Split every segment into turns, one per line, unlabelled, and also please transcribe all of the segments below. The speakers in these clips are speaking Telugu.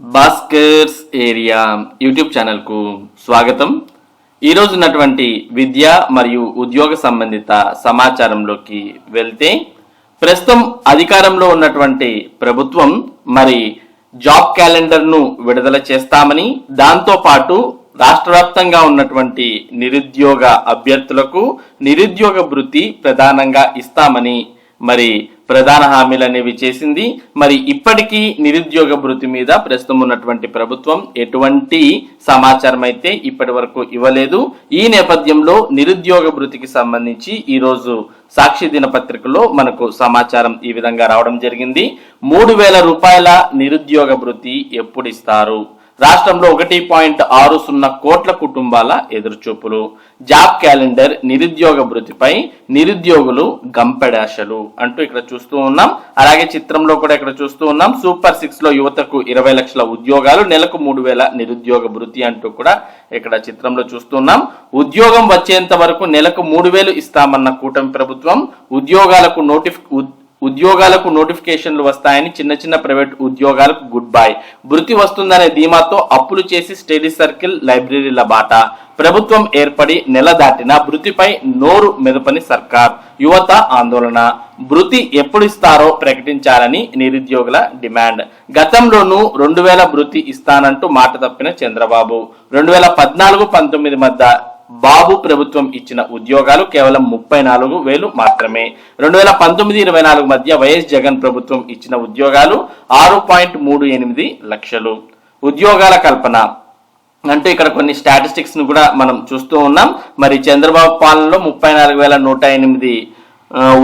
భాస్కర్స్ ఏరియా యూట్యూబ్ ఛానల్కు స్వాగతం. ఈరోజు ఉన్నటువంటి విద్య మరియు ఉద్యోగ సంబంధిత సమాచారంలోకి వెళ్తే ప్రస్తుతం అధికారంలో ఉన్నటువంటి ప్రభుత్వం మరి జాబ్ క్యాలెండర్ను విడుదల చేస్తామని దాంతో పాటు రాష్ట్ర వ్యాప్తంగా ఉన్నటువంటి నిరుద్యోగ అభ్యర్థులకు నిరుద్యోగ వృత్తి ప్రధానంగా ఇస్తామని మరి ప్రధాన హామీలు అనేవి చేసింది. మరి ఇప్పటికీ నిరుద్యోగ భృతి మీద ప్రస్తుతం ఉన్నటువంటి ప్రభుత్వం ఎటువంటి సమాచారం అయితే ఇప్పటి వరకు ఇవ్వలేదు. ఈ నేపథ్యంలో నిరుద్యోగ భృతికి సంబంధించి ఈరోజు సాక్షి దినపత్రికలో మనకు సమాచారం ఈ విధంగా రావడం జరిగింది. మూడు వేల రూపాయల నిరుద్యోగ భృతి ఎప్పుడు ఇస్తారు రాష్ట్రంలో ఒకటి పాయింట్ ఆరు సున్నా కోట్ల కుటుంబాల ఎదురుచూపులు. జాబ్ క్యాలెండర్ నిరుద్యోగ భృతిపై నిరుద్యోగులు గంపెడాశలు అంటూ ఇక్కడ చూస్తూ ఉన్నాం. అలాగే చిత్రంలో కూడా ఇక్కడ చూస్తూ ఉన్నాం. సూపర్ సిక్స్లో యువతకు ఇరవై లక్షల ఉద్యోగాలు నెలకు మూడు వేల నిరుద్యోగ భృతి అంటూ కూడా ఇక్కడ చిత్రంలో చూస్తున్నాం ఉద్యోగం వచ్చేంత వరకు నెలకు మూడు వేలు ఇస్తామన్న కూటమి ప్రభుత్వం ఉద్యోగాలకు నోటిఫి ఉద్యోగాలకు నోటిఫికేషన్లు వస్తాయని చిన్న చిన్న ప్రైవేట్ ఉద్యోగాలకు గుడ్ బై. వృత్తి వస్తుందనే ధీమాతో అప్పులు చేసి స్టడీ సర్కిల్ లైబ్రరీల బాట. ప్రభుత్వం ఏర్పడి నెల దాటిన భృతిపై నోరు మెదపని సర్కార్. యువత ఆందోళన. భృతి ఎప్పుడు ఇస్తారో ప్రకటించాలని నిరుద్యోగుల డిమాండ్. గతంలోనూ రెండు వేల భృతి ఇస్తానంటూ మాట తప్పిన చంద్రబాబు. రెండు వేల పద్నాలుగు పంతొమ్మిది మధ్య బాబు ప్రభుత్వం ఇచ్చిన ఉద్యోగాలు కేవలం ముప్పై నాలుగు వేలు మాత్రమే. రెండు వేల పంతొమ్మిది ఇరవై నాలుగు మధ్య వైఎస్ జగన్ ప్రభుత్వం ఇచ్చిన ఉద్యోగాలు ఆరు పాయింట్ మూడు ఎనిమిది లక్షలు. ఉద్యోగాల కల్పన. అంటే ఇక్కడ కొన్ని స్టాటిస్టిక్స్ను కూడా మనం చూస్తూ ఉన్నాం. మరి చంద్రబాబు పాలనలో ముప్పై నాలుగు వేల నూట ఎనిమిది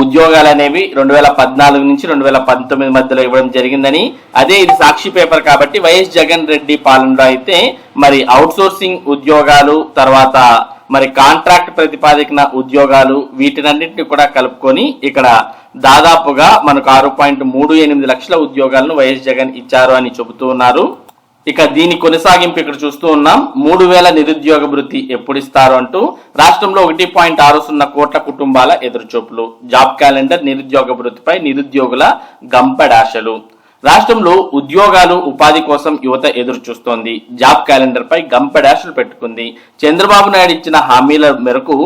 ఉద్యోగాలు అనేవి రెండు వేల పద్నాలుగు నుంచి రెండు వేల పంతొమ్మిది మధ్యలో ఇవ్వడం జరిగిందని. అదే ఇది సాక్షి పేపర్ కాబట్టి వైఎస్ జగన్ రెడ్డి పాలనలో అయితే మరి అవుట్ సోర్సింగ్ ఉద్యోగాలు తర్వాత మరి కాంట్రాక్ట్ ప్రతిపాదికన ఉద్యోగాలు వీటినన్నింటినీ కూడా కలుపుకొని ఇక్కడ దాదాపుగా మనకు ఆరు పాయింట్ మూడు ఎనిమిది లక్షల ఉద్యోగాలను వైఎస్ జగన్ ఇచ్చారు అని చెబుతూ ఉన్నారు. ఇక దీని కొనసాగింపు ఇక్కడ చూస్తూ ఉన్నాం. మూడు వేల నిరుద్యోగ వృత్తి ఎప్పుడు ఇస్తారు అంటూ రాష్ట్రంలో ఒకటి పాయింట్ ఆరు సున్నా కోట్ల కుటుంబాల ఎదురుచూపులు. జాబ్ క్యాలెండర్ నిరుద్యోగ వృత్తిపై నిరుద్యోగుల గంపడాశలు. రాష్ట్రంలో ఉద్యోగాలు ఉపాధి కోసం యువత ఎదురు చూస్తోంది జాబ్ క్యాలెండర్ పై గంపెడాశలు పెట్టుకుంది. చంద్రబాబు నాయుడు ఇచ్చిన హామీల మేరకు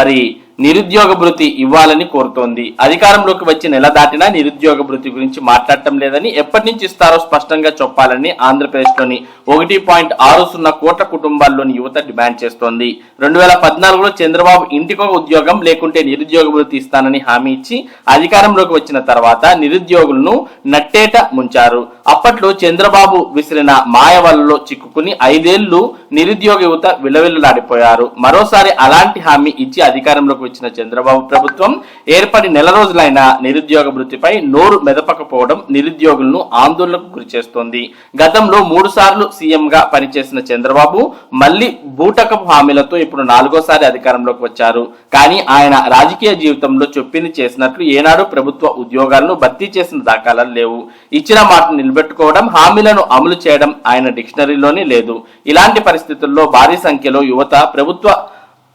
మరి నిరుద్యోగ భృతి ఇవ్వాలని కోరుతోంది. అధికారంలోకి వచ్చి నెల దాటినా నిరుద్యోగ భృతి గురించి మాట్లాడటం లేదని ఎప్పటి నుంచి ఇస్తారో స్పష్టంగా చెప్పాలని ఆంధ్రప్రదేశ్లోని ఒకటి పాయింట్ ఆరు సున్నా కోట్ల కుటుంబాల్లోని యువత డిమాండ్ చేస్తోంది. రెండు వేల పద్నాలుగులో చంద్రబాబు ఇంటికొక ఉద్యోగం లేకుంటే నిరుద్యోగ భృతి ఇస్తానని హామీ ఇచ్చి అధికారంలోకి వచ్చిన తర్వాత నిరుద్యోగులను నట్టేట ముంచారు. అప్పట్లో చంద్రబాబు విసిరిన మాయవలలో చిక్కుకుని ఐదేళ్ళు నిరుద్యోగ యువత విలవిల్లాడిపోయారు మరోసారి అలాంటి హామీ ఇచ్చి అధికారంలోకి వచ్చిన చంద్రబాబు ప్రభుత్వం ఏర్పడి నెల రోజులైన నిరుద్యోగ వృత్తిపై నోరు మెదపకపోవడం నిరుద్యోగులను ఆందోళనకు గురి చేస్తోంది గతంలో మూడు సార్లు సీఎంగా పనిచేసిన చంద్రబాబు మళ్ళీ బూటకపు హామీలతో ఇప్పుడు నాలుగోసారి అధికారంలోకి వచ్చారు. కానీ ఆయన రాజకీయ జీవితంలో చొప్పిని చేసినట్లు ఏనాడు ప్రభుత్వ ఉద్యోగాలను భర్తీ చేసిన దాఖలాలు లేవు. ఇచ్చిన మాట నిల్ నిలబెట్టుకోవడం హామీలను అమలు చేయడం ఆయన డిక్షనరీలోనే లేదు. ఇలాంటి పరిస్థితుల్లో భారీ సంఖ్యలో యువత ప్రభుత్వ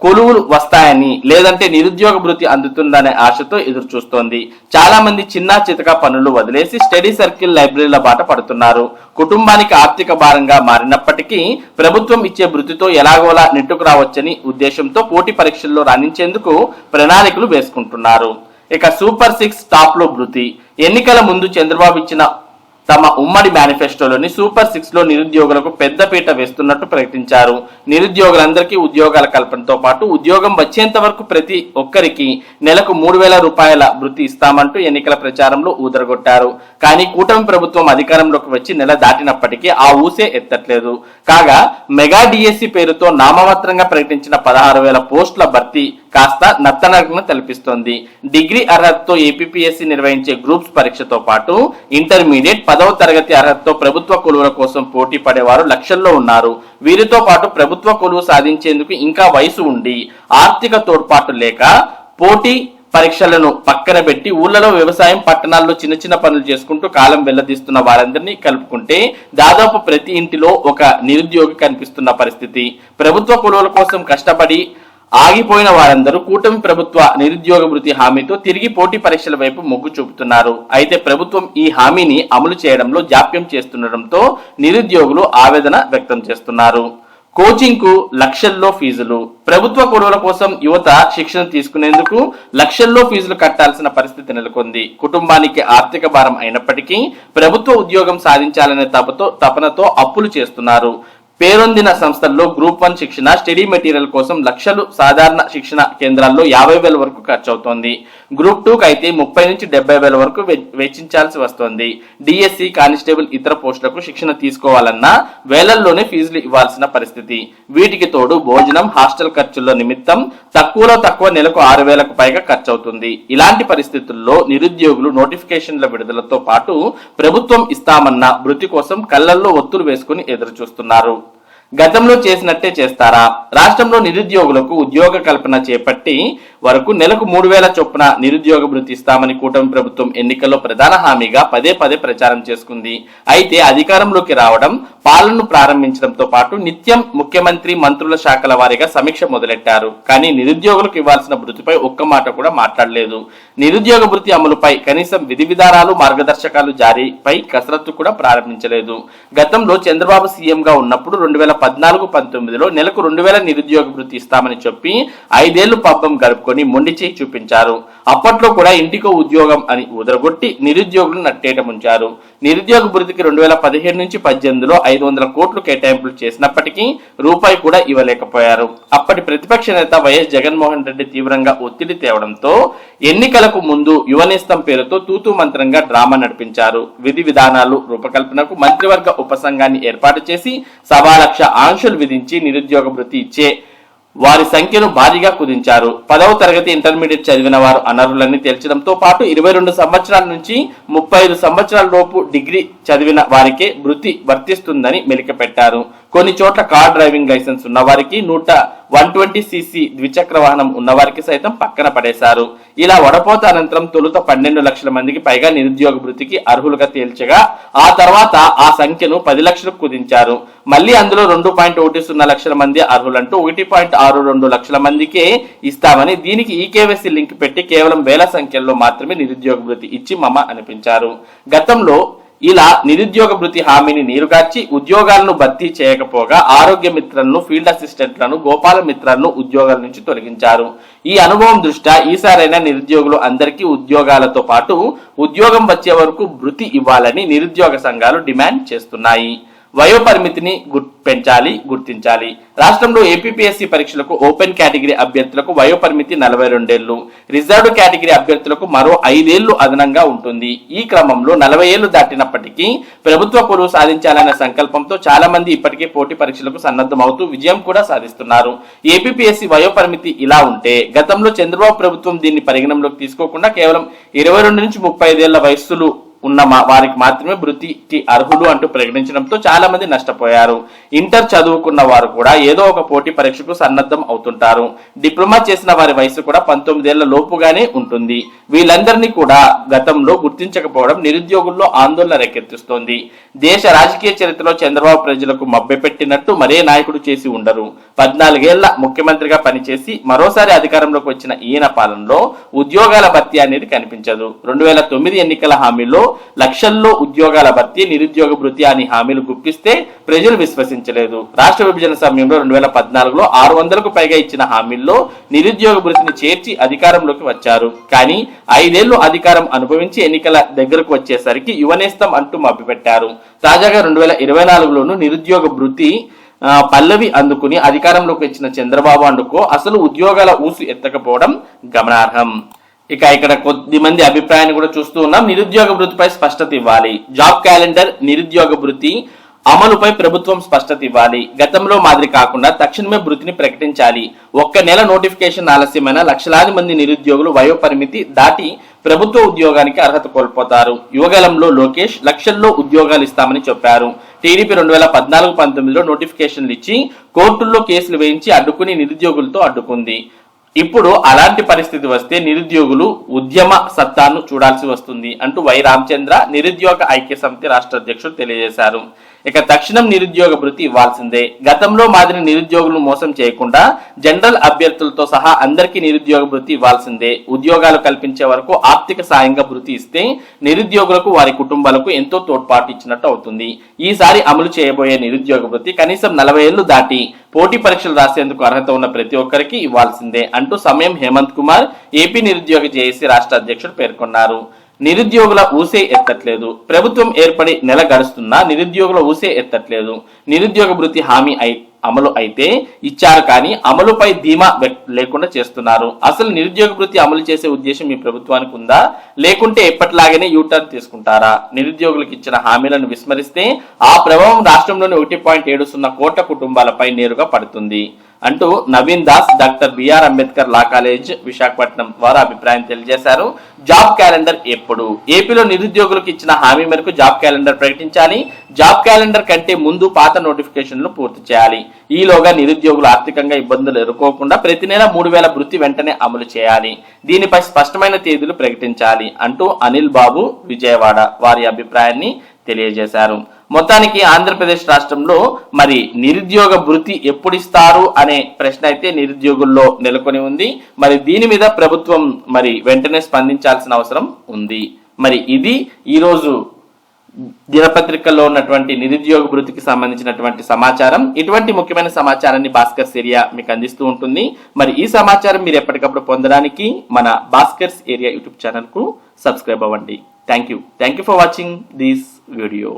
కొలువులు వస్తాయని లేదంటే నిరుద్యోగ భృతి అందుతుందనే ఆశతో ఎదురు చూస్తోంది చాలా మంది చిన్న చితక పనులు వదిలేసి స్టడీ సర్కిల్ లైబ్రరీల బాట పడుతున్నారు. కుటుంబానికి ఆర్థిక భారంగా మారినప్పటికీ ప్రభుత్వం ఇచ్చే భృతితో ఎలాగోలా నెట్టుకు రావచ్చని ఉద్దేశంతో పోటీ పరీక్షల్లో రాణించేందుకు ప్రణాళికలు వేసుకుంటున్నారు. ఇక సూపర్ సిక్స్ టాప్లో భృతి. ఎన్నికల ముందు చంద్రబాబు ఇచ్చిన తమ ఉమ్మడి మేనిఫెస్టోలోని సూపర్ సిక్స్లో నిరుద్యోగులకు పెద్దపీట వేస్తున్నట్టు ప్రకటించారు. నిరుద్యోగులందరికీ ఉద్యోగాల కల్పనతో పాటు ఉద్యోగం వచ్చేంత వరకు ప్రతి ఒక్కరికి నెలకు మూడు వేల రూపాయల వృత్తి ఇస్తామంటూ ఎన్నికల ప్రచారంలో ఊదరగొట్టారు. కానీ కూటమి ప్రభుత్వం అధికారంలోకి వచ్చి నెల దాటినప్పటికీ ఆ ఊసే ఎత్తట్లేదు. కాగా మెగా డిఎస్సి పేరుతో నామమాత్రంగా ప్రకటించిన పదహారు వేల పోస్టుల భర్తీ కాస్త నత్తనగ్న తలపిస్తోంది. డిగ్రీ అర్హతతో ఏపీఎస్సి నిర్వహించే గ్రూప్స్ పరీక్షతో పాటు ఇంటర్మీడియట్ పదవ తరగతి అర్హతతో ప్రభుత్వ కొలువుల కోసం పోటీ పడేవారు లక్షల్లో ఉన్నారు. వీరితో పాటు ప్రభుత్వ కొలువు సాధించేందుకు ఇంకా వయసు ఉండి ఆర్థిక తోడ్పాటు లేక పోటీ పరీక్షలను పక్కన పెట్టి ఊళ్ళలో వ్యవసాయం పట్టణాల్లో చిన్న చిన్న పనులు చేసుకుంటూ కాలం వెల్లదీస్తున్న వారందరినీ కలుపుకుంటే దాదాపు ప్రతి ఇంటిలో ఒక నిరుద్యోగి కనిపిస్తున్న పరిస్థితి. ప్రభుత్వ కొలువుల కోసం కష్టపడి ఆగిపోయిన వారందరూ కూటమి ప్రభుత్వ నిరుద్యోగ వృత్తి హామీతో తిరిగి పోటీ పరీక్షల వైపు మొగ్గు చూపుతున్నారు. అయితే ప్రభుత్వం ఈ హామీని అమలు చేయడంలో జాప్యం చేస్తుండటంతో నిరుద్యోగులు ఆవేదన వ్యక్తం చేస్తున్నారు. కోచింగ్కు లక్షల్లో ఫీజులు. ప్రభుత్వ కొడవల కోసం యువత శిక్షణ తీసుకునేందుకు లక్షల్లో ఫీజులు కట్టాల్సిన పరిస్థితి నెలకొంది. కుటుంబానికి ఆర్థిక భారం అయినప్పటికీ ప్రభుత్వ ఉద్యోగం సాధించాలనే తపతో తపనతో అప్పులు చేస్తున్నారు. పేరొందిన సంస్థల్లో గ్రూప్ వన్ శిక్షణ స్టడీ మెటీరియల్ కోసం లక్షలు సాధారణ శిక్షణ కేంద్రాల్లో యాభై వేల వరకు ఖర్చు అవుతోంది గ్రూప్ టూకి అయితే ముప్పై నుంచి డెబ్బై వేల వరకు వె- వెచ్చించాల్సి వస్తోంది. డిఎస్సి కానిస్టేబుల్ ఇతర పోస్టులకు శిక్షణ తీసుకోవాలన్నా వేలల్లోనే ఫీజులు ఇవ్వాల్సిన పరిస్థితి. వీటికి తోడు భోజనం హాస్టల్ ఖర్చుల నిమిత్తం తక్కువలో తక్కువ నెలకు ఆరు వేలకు పైగా ఖర్చు అవుతుంది ఇలాంటి పరిస్థితుల్లో నిరుద్యోగులు నోటిఫికేషన్ల విడుదలతో పాటు ప్రభుత్వం ఇస్తామన్న వృత్తి కోసం కళ్ళల్లో ఒత్తులు వేసుకుని ఎదురు చూస్తున్నారు గతంలో చేసినట్టే చేస్తారా? రాష్ట్రంలో నిరుద్యోగులకు ఉద్యోగ కల్పన చేపట్టి వరకు నెలకు మూడు వేల చొప్పున నిరుద్యోగ భృతి ఇస్తామని కూటమి ప్రభుత్వం ఎన్నికల్లో ప్రధాన హామీగా పదే పదే ప్రచారం చేసుకుంది. అయితే అధికారంలోకి రావడం పాలనను ప్రారంభించడంతో పాటు నిత్యం ముఖ్యమంత్రి మంత్రుల శాఖల వారీగా సమీక్ష మొదలెట్టారు. కానీ నిరుద్యోగులకు ఇవ్వాల్సిన భృతిపై ఒక్క మాట కూడా మాట్లాడలేదు. నిరుద్యోగ భృతి అమలుపై కనీసం విధి విధానాలు మార్గదర్శకాలు జారీపై కసరత్తు కూడా ప్రారంభించలేదు. గతంలో చంద్రబాబు సీఎంగా ఉన్నప్పుడు రెండు వేల పద్నాలుగు పంతొమ్మిదిలో నెలకు రెండు వేల నిరుద్యోగ వృత్తి ఇస్తామని చెప్పి ఐదేళ్ళు పబ్బం గడుపుకొని మొండి చేయి చూపించారు. అప్పట్లో కూడా ఇంటికో ఉద్యోగం అని ఉదరగొట్టి నిరుద్యోగులు నట్టేట ముంచారు. నిరుద్యోగ వృత్తికి రెండు వేల పదిహేడు నుంచి పద్దెనిమిదిలో ఐదు వందల కోట్లు కేటాయింపులు చేసినప్పటికీ రూపాయి కూడా ఇవ్వలేకపోయారు. అప్పటి ప్రతిపక్ష నేత వైఎస్ జగన్మోహన్ రెడ్డి తీవ్రంగా ఒత్తిడి తేవడంతో ఎన్నికలకు ముందు యువనేస్తం పేరుతో తూతూ మంత్రంగా డ్రామా నడిపించారు. విధి విధానాలు రూపకల్పనకు మంత్రివర్గ ఉపసంఘాన్ని ఏర్పాటు చేసి సవా లక్ష ఆంక్షలు విధించి నిరుద్యోగ భృతి ఇచ్చే వారి సంఖ్యను భారీగా కుదించారు. పదవ తరగతి ఇంటర్మీడియట్ చదివిన వారు అనర్హులని తేల్చడంతో పాటు ఇరవై రెండు సంవత్సరాల నుంచి ముప్పై ఐదు సంవత్సరాల లోపు డిగ్రీ చదివిన వారికే వృత్తి వర్తిస్తుందని మెలికపెట్టారు. కొన్ని చోట్ల కార్ డ్రైవింగ్ లైసెన్స్ ఉన్న వారికి నూట వన్ ట్వంటీ సీసీ ద్విచక్ర వాహనం ఉన్నవారికి సైతం పక్కన పడేశారు. ఇలా వడపోత అనంతరం తొలుత పన్నెండు లక్షల మందికి పైగా నిరుద్యోగ వృత్తికి అర్హులుగా తేల్చగా ఆ తర్వాత ఆ సంఖ్యను పది లక్షలకు కుదించారు. మళ్ళీ అందులో రెండు పాయింట్ ఒకటి సున్నా లక్షల మంది అర్హులంటూ ఒకటి పాయింట్ ఆరు రెండు లక్షల మందికే ఇస్తామని దీనికి ఈకేవైసీ లింక్ పెట్టి కేవలం వేల సంఖ్యలో మాత్రమే నిరుద్యోగ వృత్తి ఇచ్చి మమ అనిపించారు. గతంలో ఇలా నిరుద్యోగ భృతి హామీని నీరుగార్చి ఉద్యోగాలను భర్తీ చేయకపోగా ఆరోగ్య మిత్రలను ఫీల్డ్ అసిస్టెంట్లను గోపాల మిత్రులను ఉద్యోగాల నుంచి తొలగించారు. ఈ అనుభవం దృష్ట్యా ఈసారైనా నిరుద్యోగులు అందరికీ ఉద్యోగాలతో పాటు ఉద్యోగం వచ్చే వరకు భృతి ఇవ్వాలని నిరుద్యోగ సంఘాలు డిమాండ్ చేస్తున్నాయి. వయోపరిమితిని గుర్- పెంచాలి గుర్తించాలి. రాష్ట్రంలో ఏపీపీఎస్సీ పరీక్షలకు ఓపెన్ కేటగిరీ అభ్యర్థులకు వయోపరిమితి నలభై రెండేళ్ళు రిజర్వ్డ్ కేటగిరీ అభ్యర్థులకు మరో ఐదేళ్ళు అదనంగా ఉంటుంది. ఈ క్రమంలో నలభై ఏళ్ళు దాటినప్పటికీ ప్రభుత్వ పొరువు సాధించాలనే సంకల్పంతో చాలా మంది ఇప్పటికే పోటీ పరీక్షలకు సన్నద్ధమవుతూ విజయం కూడా సాధిస్తున్నారు. ఏపీపీఎస్సీ వయోపరిమితి ఇలా ఉంటే గతంలో చంద్రబాబు ప్రభుత్వం దీన్ని పరిగణనలోకి తీసుకోకుండా కేవలం ఇరవై రెండు నుంచి ముప్పై ఐదేళ్ళ వయస్సులు ఉన్న మా- వారికి మాత్రమే వృత్తికి అర్హులు అంటూ ప్రకటించడంతో చాలా మంది నష్టపోయారు. ఇంటర్ చదువుకున్న వారు కూడా ఏదో ఒక పోటీ పరీక్షకు సన్నద్ధం అవుతుంటారు. డిప్లొమా చేసిన వారి వయసు కూడా పంతొమ్మిదేళ్ళ లోపుగానే ఉంటుంది. వీళ్ళందరినీ కూడా గతంలో గుర్తించకపోవడం నిరుద్యోగుల్లో ఆందోళన రేకెత్తిస్తోంది. దేశ రాజకీయ చరిత్రలో చంద్రబాబు ప్రజలకు మభ్యపెట్టినట్టు మరే నాయకుడు చేసి ఉండరు. పద్నాలుగేళ్ళ ముఖ్యమంత్రిగా పనిచేసి మరోసారి అధికారంలోకి వచ్చిన ఈయన పాలనలో ఉద్యోగాల భర్తీ అనేది కనిపించదు. రెండు వేల తొమ్మిది ఎన్నికల హామీలో లక్షల్లో ఉద్యోగాల భర్తీ నిరుద్యోగ భృతి అని హామీలు గుప్పిస్తే ప్రజలు విశ్వసించలేదు. రాష్ట్ర విభజన సమయంలో రెండు వేల పద్నాలుగులో ఆరు వందలకు పైగా ఇచ్చిన హామీల్లో నిరుద్యోగ భృతిని చేర్చి అధికారంలోకి వచ్చారు. కానీ ఐదేళ్ళు అధికారం అనుభవించి ఎన్నికల దగ్గరకు వచ్చేసరికి యువనేస్తం అంటూ మభ్యపెట్టారు. తాజాగా రెండు వేల ఇరవై నాలుగులోనూ నిరుద్యోగ భృతి పల్లవి అందుకుని అధికారంలోకి వచ్చిన చంద్రబాబు అందుకో అసలు ఉద్యోగాల ఊసు ఎత్తకపోవడం గమనార్హం. ఇక ఇక్కడ కొద్ది మంది అభిప్రాయాన్ని కూడా చూస్తూ ఉన్నాం. నిరుద్యోగ వృత్తిపై స్పష్టత ఇవ్వాలి. జాబ్ క్యాలెండర్ నిరుద్యోగ వృత్తి అమలుపై ప్రభుత్వం స్పష్టత ఇవ్వాలి. గతంలో మాదిరి కాకుండా తక్షణమే వృత్తిని ప్రకటించాలి. ఒక్క నెల నోటిఫికేషన్ ఆలస్యమైన లక్షలాది మంది నిరుద్యోగులు వయోపరిమితి దాటి ప్రభుత్వ ఉద్యోగానికి అర్హత కోల్పోతారు. యువగలంలో లోకేష్ లక్షల్లో ఉద్యోగాలు ఇస్తామని చెప్పారు. టీడీపీ రెండు వేల పద్నాలుగు పంతొమ్మిదిలో నోటిఫికేషన్లు ఇచ్చి కోర్టుల్లో కేసులు వేయించి అడ్డుకుని నిరుద్యోగులతో అడ్డుకుంది. ఇప్పుడు అలాంటి పరిస్థితి వస్తే నిరుద్యోగులు ఉద్యమ సత్తాను చూడాల్సి వస్తుంది అంటూ వై రామచంద్ర నిరుద్యోగ ఐక్య సమితి రాష్ట్ర అధ్యక్షుడు తెలియజేశారు. ఇక తక్షణం నిరుద్యోగ భృతి ఇవ్వాల్సిందే. గతంలో మాదిరి నిరుద్యోగులను మోసం చేయకుండా జనరల్ అభ్యర్థులతో సహా అందరికీ నిరుద్యోగ భృతి ఇవ్వాల్సిందే. ఉద్యోగాలు కల్పించే వరకు ఆర్థిక సాయంగా భృతి ఇస్తే నిరుద్యోగులకు వారి కుటుంబాలకు ఎంతో తోడ్పాటు ఇచ్చినట్టు అవుతుంది. ఈసారి అమలు చేయబోయే నిరుద్యోగ భృతి కనీసం నలభై ఏళ్ళు దాటి పోటీ పరీక్షలు రాసేందుకు అర్హత ఉన్న ప్రతి ఒక్కరికి ఇవ్వాల్సిందే అంటూ సమయం హేమంత్ కుమార్ ఏపీ నిరుద్యోగ జేఏసీ రాష్ట్ర అధ్యక్షుడు పేర్కొన్నారు. నిరుద్యోగుల ఊసే ఎత్తట్లేదు. ప్రభుత్వం ఏర్పడి నెల గడుస్తున్నా నిరుద్యోగుల ఊసే ఎత్తట్లేదు. నిరుద్యోగ భృతి హామీ అయి అమలు అయితే ఇచ్చారు కానీ అమలుపై ధీమా లేకుండా చేస్తున్నారు. అసలు నిరుద్యోగ వృత్తి అమలు చేసే ఉద్దేశం మీ ప్రభుత్వానికి ఉందా? లేకుంటే ఎప్పటిలాగానే యూటర్న్ తీసుకుంటారా? నిరుద్యోగులకు ఇచ్చిన హామీలను విస్మరిస్తే ఆ ప్రభావం రాష్ట్రంలోని ఒకటి పాయింట్ ఏడు సున్నా కోట్ల కుటుంబాలపై నేరుగా పడుతుంది అంటూ Naveen Das doctor BR Ambedkar law college Visakhapatnam ద్వారా అభిప్రాయం తెలియజేశారు. జాబ్ క్యాలెండర్ ఎప్పుడు? ఏపీలో నిరుద్యోగులకు ఇచ్చిన హామీ మేరకు జాబ్ క్యాలెండర్ ప్రకటించాలి. జాబ్ క్యాలెండర్ కంటే ముందు పాత నోటిఫికేషన్లు పూర్తి చేయాలి. ఈలోగా నిరుద్యోగులు ఆర్థికంగా ఇబ్బందులు ఎదుర్కోకుండా ప్రతి నెల మూడు వేల వృత్తి వెంటనే అమలు చేయాలి. దీనిపై స్పష్టమైన తేదీలు ప్రకటించాలి అంటూ అనిల్ బాబు విజయవాడ వారి అభిప్రాయాన్ని తెలియజేశారు. మొత్తానికి ఆంధ్రప్రదేశ్ రాష్ట్రంలో మరి నిరుద్యోగ భృతి ఎప్పుడు ఇస్తారు అనే ప్రశ్న అయితే నిరుద్యోగుల్లో నెలకొని ఉంది. మరి దీని మీద ప్రభుత్వం మరి వెంటనే స్పందించాల్సిన అవసరం ఉంది. మరి ఇది ఈరోజు దినపత్రికల్లో ఉన్నటువంటి నిరుద్యోగ వృత్తికి సంబంధించినటువంటి సమాచారం ఇటువంటి ముఖ్యమైన సమాచారాన్ని భాస్కర్స్ ఏరియా మీకు అందిస్తూ ఉంటుంది. మరి ఈ సమాచారం మీరు ఎప్పటికప్పుడు పొందడానికి మన భాస్కర్స్ ఏరియా యూట్యూబ్ ఛానల్కు సబ్స్క్రైబ్ అవ్వండి. Thank you thank you for watching this video